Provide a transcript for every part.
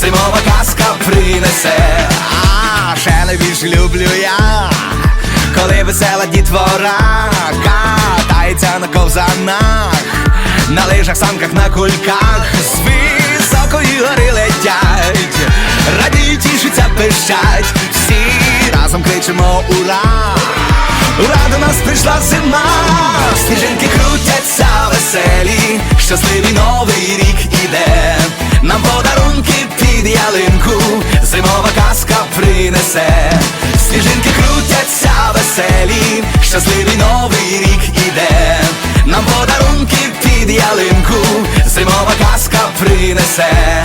зимова казка принесе, а ще найбільше люблю я коли весела дітвора катається на ковзанах, на лижах, санках, на кульках, з високої гори летять, радіють, тішуться, пищать, всі разом кричимо ура! Ура, до нас прийшла зима, сніжинки крутяться веселі, щасливий принесе, сніжинки крутяться веселі, щасливий новий рік іде, нам подарунки під ялинку, зимова казка принесе.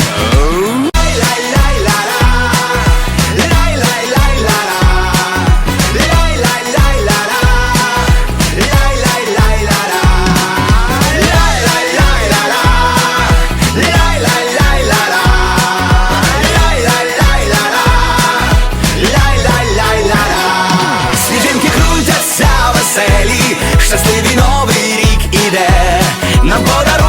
Namorar